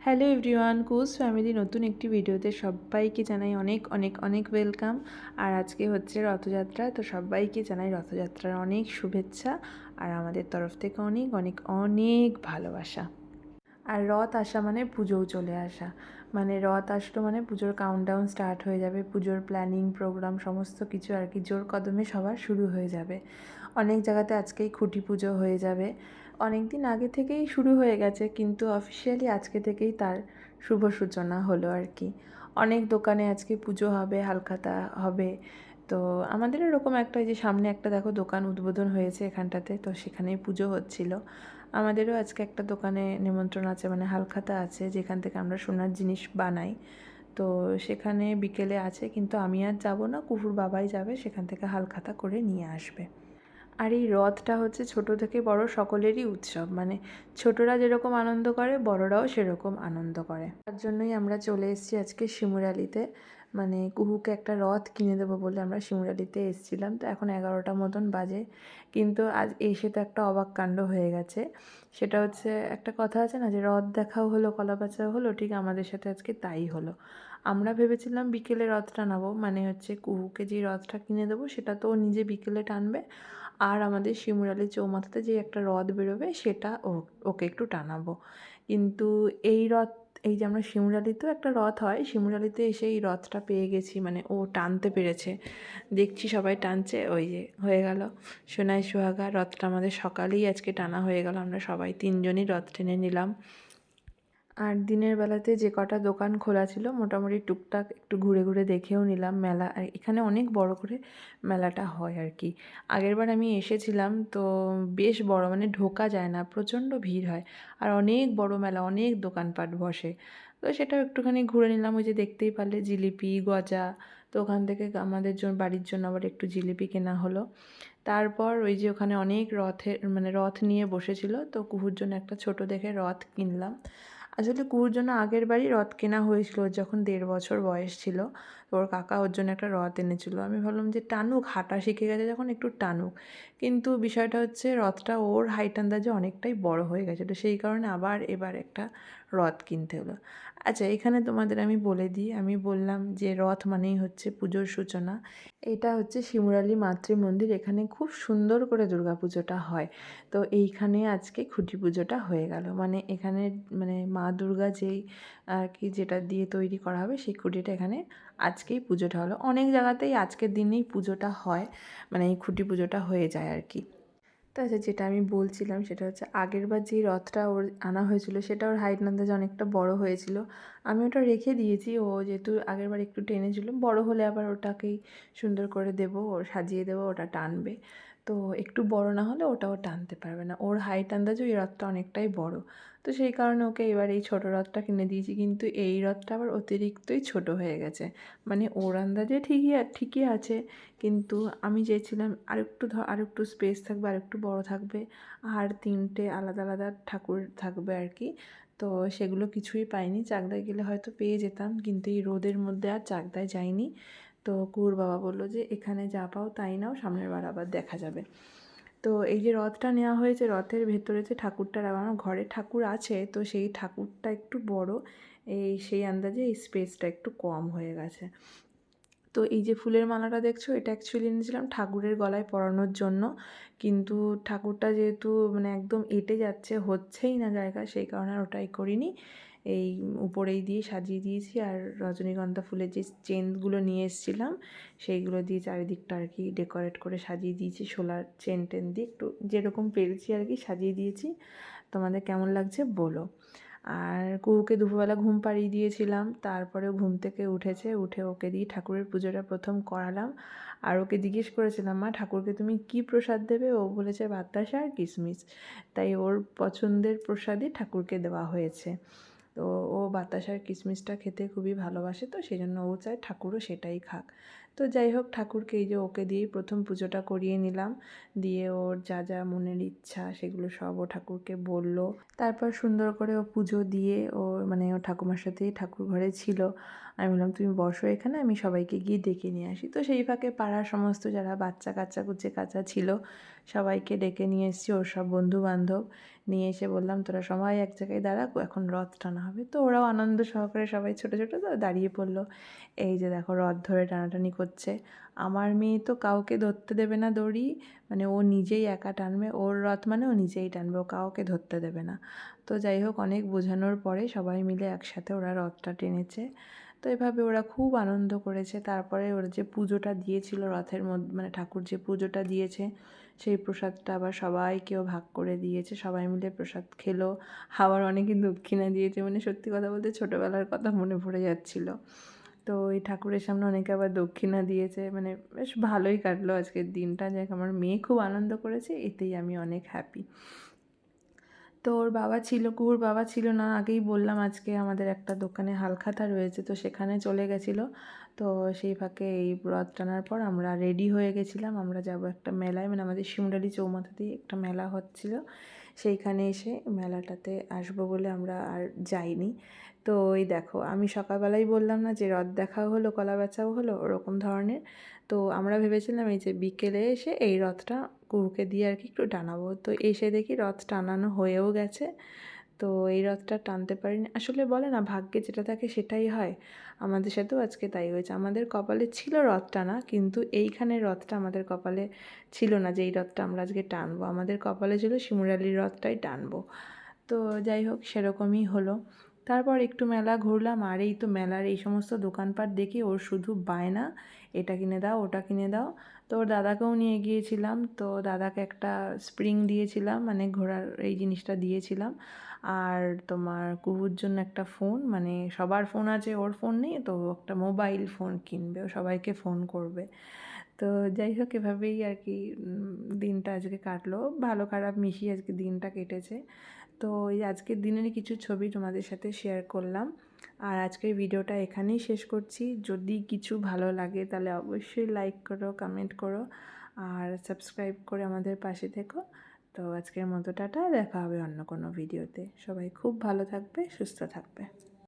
Hello everyone কুজ family নতুন একটি ভিডিওতে সবাইকে জানাই অনেক অনেক অনেক ওয়েলকাম। আর আজকে হচ্ছে রথযাত্রা, তো সবাইকে জানাই রথযাত্রার অনেক শুভেচ্ছা আর আমাদের তরফ থেকে অনেক অনেক অনেক ভালোবাসা। আর রথ আসা মানে পুজোও চলে আসা। মানে রথ আসলো মানে পুজোর কাউন্টডাউন স্টার্ট হয়ে যাবে, পুজোর প্ল্যানিং প্রোগ্রাম সমস্ত কিছু আর কি জোর কদমে সবার শুরু হয়ে যাবে। অনেক জায়গাতে আজকেই খুঁটি পুজো হয়ে যাবে। অনেক দিন আগে থেকেই শুরু হয়ে গেছে, কিন্তু অফিসিয়ালি আজকে থেকেই তার শুভ সূচনা হলো আর কি। অনেক দোকানে আজকে পুজো হবে, হালখাতা হবে। তো আমাদের এরকম একটা যে সামনে একটা দেখো দোকান উদ্বোধন হয়েছে এখানটাতে, তো সেখানেই পুজো হচ্ছিল। আমাদেরও আজকে একটা দোকানে নিমন্ত্রণ আছে মানে হালখাতা আছে, যেখান থেকে আমরা সোনার জিনিস বানাই। তো সেখানে বিকেলে আছে, কিন্তু আমি আর যাব না কুকুর বাবাই যাবে, সেখান থেকে হালখাতা করে নিয়ে আসবে। আর এই রথটা হচ্ছে ছোট থেকে বড় সকলেরই উৎসব। মানে ছোটরা যেরকম আনন্দ করে, বড়রাও সেরকম আনন্দ করে। তার জন্যই আমরা চলে এসেছি আজকে শিমুরালিতে। মানে কুহুকে একটা রথ কিনে দেবো বলে আমরা শিমুরালিতে এসেছিলাম। তো এখন এগারোটা মতন বাজে। কিন্তু আজ এসে তো একটা অবাক কাণ্ড হয়ে গেছে। সেটা হচ্ছে একটা কথা আছে না যে, রথ দেখাও হলো কলা পাচাও হলো, ঠিক আমাদের সাথে আজকে তাই হলো। আমরা ভেবেছিলাম বিকেলে রথ টানাবো মানে হচ্ছে কুহুকে যে রথটা কিনে দেবো সেটা তো নিজে বিকেলে টানবে। আর আমাদের শিমুরালি চৌমাথাতে যে একটা রথ বেরোবে সেটা ও, ওকে একটু টানাবো। কিন্তু এই রথ, এই যে আমরা শিমুরালিতেও একটা রথ হয় শিমুরালিতে এসে এই রথটা পেয়ে গেছি মানে ও টানতে পেরেছে। দেখছি সবাই টানছে, ওই যে হয়ে গেল। সোনাই সোহাগা, রথটা আমাদের সকালেই আজকে টানা হয়ে গেল, আমরা সবাই তিনজনই রথ টেনে নিলাম। আর দিনের বেলাতে যে কটা দোকান খোলা ছিল, মোটামুটি টুকটাক একটু ঘুরে ঘুরে দেখেও নিলাম মেলা। আর এখানে অনেক বড় করে মেলাটা হয় আর কি। আগেরবার আমি এসেছিলাম তো বেশ বড় মানে ঢোকা যায় না, প্রচণ্ড ভিড় হয়। আর অনেক বড় মেলা, অনেক দোকানপাট বসে। তো সেটাও একটুখানি ঘুরে নিলাম, ওই যে দেখতেই পারলে জিলিপি, গজা। তো ওখান থেকে আমাদের জন্য বাড়ির জন্য আবার একটু জিলিপি কেনা হলো। তারপর ওই যে ওখানে অনেক রথের মানে রথ নিয়ে বসেছিল, তো কুহুর জন্য একটা ছোট দেখে রথ কিনলাম। আসলে কুর জন্য আগের বাড়ি রথ কেনা হয়েছিল, যখন দেড় বছর বয়স ছিল। তো ওর কাকা ওর জন্য একটা রথ এনেছিল। আমি ভাবলাম যে টানুক, হাঁটা শিখে গেছে যখন একটু টানুক। কিন্তু বিষয়টা হচ্ছে রথটা ওর হাইট আন্দাজে অনেকটাই বড় হয়ে গেছে। তো সেই কারণে আবার এবার একটা রথ কিনতে হলো। আচ্ছা এখানে তোমাদের আমি বলে দিই, আমি বললাম যে রথ মানেই হচ্ছে পুজোর সূচনা। এটা হচ্ছে শিমুরালি মাতৃ মন্দির এখানে খুব সুন্দর করে দুর্গা পুজোটা হয়। তো এইখানে আজকে খুঁটি পুজোটা হয়ে গেল। মানে এখানে মানে মা দুর্গা যেই আর কি যেটা দিয়ে তৈরি করা হবে, সেই খুঁটিটা এখানে আজকেই পুজোটা হলো। অনেক জায়গাতেই আজকের দিনেই পুজোটা হয় মানে এই খুঁটি পুজোটা হয়ে যায় আর কি। তো আচ্ছা যেটা আমি বলছিলাম, সেটা হচ্ছে আগের বার যে রথটা ওর আনা হয়েছিল, সেটা ওর হাইট আন্দাজে অনেকটা বড় হয়েছিল। আমি ওটা রেখে দিয়েছি, ও যেহেতু আগের বার একটু টেনেছিল, বড় হলে আবার ওটাকেই সুন্দর করে দেবো, ও সাজিয়ে দেবো, ওটা টানবে। তো একটু বড় না হলে ওটাও টানতে পারবে না। ওর হাইট আন্দাজে ওই রথটা অনেকটাই বড়। তো সেই কারণে ওকে এবার এই ছোটো রথটা কিনে দিয়েছি। কিন্তু এই রথটা আবার অতিরিক্তই ছোট হয়ে গেছে। মানে ওর আন্দাজে ঠিকই ঠিকই আছে। কিন্তু আমি চেয়েছিলাম আরেকটু ধর আরেকটু স্পেস থাকবে, আরেকটু বড় থাকবে। আর তিনটে আলাদা আলাদা ঠাকুর থাকবে আর কি। তো সেগুলো কিছুই পাইনি। চাকদায় গেলে হয়তো পেয়ে যেতাম। কিন্তু এই রোদের মধ্যে আর চাকদায় যাইনি। তো কুর বাবা বলল যে, এখানে যা পাও তাই নাও, সামনের বার আবার দেখা যাবে। তো এই যে রথটা নেওয়া হয়েছে, রথের ভেতরে যে ঠাকুরটা আমার ঘরে ঠাকুর আছে, তো সেই ঠাকুরটা একটু বড়, এই সেই আন্দাজে এই স্পেসটা একটু কম হয়ে গেছে। তো এই যে ফুলের মালাটা দেখছ, এটা অ্যাকচুয়ালি এনেছিলাম ঠাকুরের গলায় পরানোর জন্য। কিন্তু ঠাকুরটা যেহেতু মানে একদম এঁটে যাচ্ছে, হচ্ছেই না জায়গা, সেই কারণে আর ওটাই করিনি। এই উপরেই দিয়ে সাজিয়ে দিয়েছি। আর রজনীগন্ধা ফুলের যে চেনগুলো নিয়ে এসেছিলাম, সেইগুলো দিয়ে চারিদিকটা আর কি ডেকোরেট করে সাজিয়ে দিয়েছি সোলার চেন টেন দিয়ে। একটু যেরকম পেরেছি আর কি সাজিয়ে দিয়েছি। তোমাদের কেমন লাগছে বলো। আর কুহুকে দুপুরবেলা ঘুম পাড়িয়ে দিয়েছিলাম তারপরে ঘুম থেকে উঠেছে, উঠে ওকে দিয়ে ঠাকুরের পুজোটা প্রথম করালাম। আর ওকে জিজ্ঞেস করেছিলাম, মা, ঠাকুরকে তুমি কি প্রসাদ দেবে? ও বলেছে বাতাসা আর কিশমিশ। তাই ওর পছন্দের প্রসাদই ঠাকুরকে দেওয়া হয়েছে। তো ও বাতাসার কিশমিশটা খেতে খুবই ভালোবাসে, তো সেই জন্য ও চায় ঠাকুরও সেটাই খাক। তো যাই হোক, ঠাকুরকে এই যে ওকে দিয়েই প্রথম পুজোটা করিয়ে নিলাম। দিয়ে ওর যা যা মনের ইচ্ছা সেগুলো সব ও ঠাকুরকে বলল। তারপর সুন্দর করে ও পুজো দিয়ে ও মানে ও ঠাকুমার সাথেই ঠাকুর ঘরে ছিল। আমি বললাম, তুমি বসো এখানে, আমি সবাইকে গিয়ে ডেকে নিয়ে আসি। তো সেই ফাঁকে পাড়ার সমস্ত যারা বাচ্চা কাচ্চা কুচে কাচ্চা ছিল, সবাইকে ডেকে নিয়ে এসেছি, ওর সব বন্ধু বান্ধব নিয়ে এসে বললাম, তোরা সবাই এক জায়গায় দাঁড়া এখন রথ টানা হবে। তো ওরাও আনন্দ সহকারে সবাই ছোটো ছোটো তো দাঁড়িয়ে পড়ল। এই যে দেখো, রথ ধরে টানাটানি করছে। আমার মেয়ে তো কাউকে ধরতে দেবে না দড়ি মানে ও নিজেই একা টানবে, ওর রথ মানে ও নিজেই টানবে, ও কাউকে ধরতে দেবে না। তো যাই হোক, অনেক বোঝানোর পরে সবাই মিলে একসাথে ওরা রথটা টেনেছে। তো এভাবে ওরা খুব আনন্দ করেছে। তারপরে ওরা যে পুজোটা দিয়েছিল রথের মধ্যে মানে ঠাকুর যে পুজোটা দিয়েছে, সেই প্রসাদটা আবার সবাইকেও ভাগ করে দিয়েছে। সবাই মিলে প্রসাদ খেলো। আবার অনেকে দক্ষিণা দিয়েছে। মানে সত্যি কথা বলতে ছোটোবেলার কথা মনে পড়ে যাচ্ছিল। তো এই ঠাকুরের সামনে অনেকে আবার দক্ষিণা দিয়েছে। মানে বেশ ভালোই কাটলো আজকের দিনটা। যাক আমার মেয়ে খুব আনন্দ করেছে, এতেই আমি অনেক হ্যাপি তো ওর বাবা ছিল কুহুর বাবা ছিল না, আগেই বললাম আজকে আমাদের একটা দোকানে হালখাতা রয়েছে, তো সেখানে চলে গেছিল। তো সেই ফাঁকে এই রথ টানার পর আমরা রেডি হয়ে গেছিলাম, আমরা যাব একটা মেলায় মানে আমাদের শিমডালি চৌমাথাতেই একটা মেলা হচ্ছিল। সেইখানে এসে মেলাটাতে আসব বলে আমরা আর যাইনি। তো ওই দেখো, আমি সকালবেলাই বললাম না যে রথ দেখাও হলো, কলা বেচাও হলো, ওরকম ধরনের। তো আমরা ভেবেছিলাম এই যে বিকেলে এসে এই রথটা কুহুকে দিয়ে আর কি একটু টানাবো। তো এসে দেখি রথ টানানো হয়েও গেছে। তো এই রথটা টানতে পারিনি। আসলে বলে না, ভাগ্যে যেটা থাকে সেটাই হয়। আমাদের সাথেও আজকে তাই হয়েছে। আমাদের কপালে ছিল রথ টানা, কিন্তু এইখানে রথটা আমাদের কপালে ছিল না যে এই রথটা আমরা আজকে টানবো। আমাদের কপালে ছিল শিমুরালির রথটাই টানবো। তো যাই হোক, সেরকমই হলো। তারপর একটু মেলা ঘুরলাম, আর এই তো মেলার এই সমস্ত দোকানপাট দেখি ওর শুধু বায়না এটা কিনে দাও, ওটা কিনে দাও। তো ওর দাদাকেও নিয়ে গিয়েছিলাম। তো দাদাকে একটা স্প্রিং দিয়েছিলাম মানে ঘোরার এই জিনিসটা দিয়েছিলাম। আর তোমার কুহুর জন্য একটা ফোন মানে সবার ফোন আছে, ওর ফোন নেই, তো একটা মোবাইল ফোন কিনবে, ও সবাইকে ফোন করবে। তো যাই হোক, এভাবেই আর কি দিনটা আজকে কাটলো। ভালো খারাপ মিশিয়ে আজকে দিনটা কেটেছে। তো এই আজকের দিনের কিছু ছবি তোমাদের সাথে শেয়ার করলাম। আর আজকের ভিডিওটা এখানেই শেষ করছি। যদি কিছু ভালো লাগে তাহলে অবশ্যই লাইক করো কমেন্ট করো আর সাবস্ক্রাইব করে আমাদের পাশে থেকো। তো আজকের মতো টাটা, দেখা হবে অন্য কোনো ভিডিওতে। সবাই খুব ভালো থাকবে, সুস্থ থাকবে।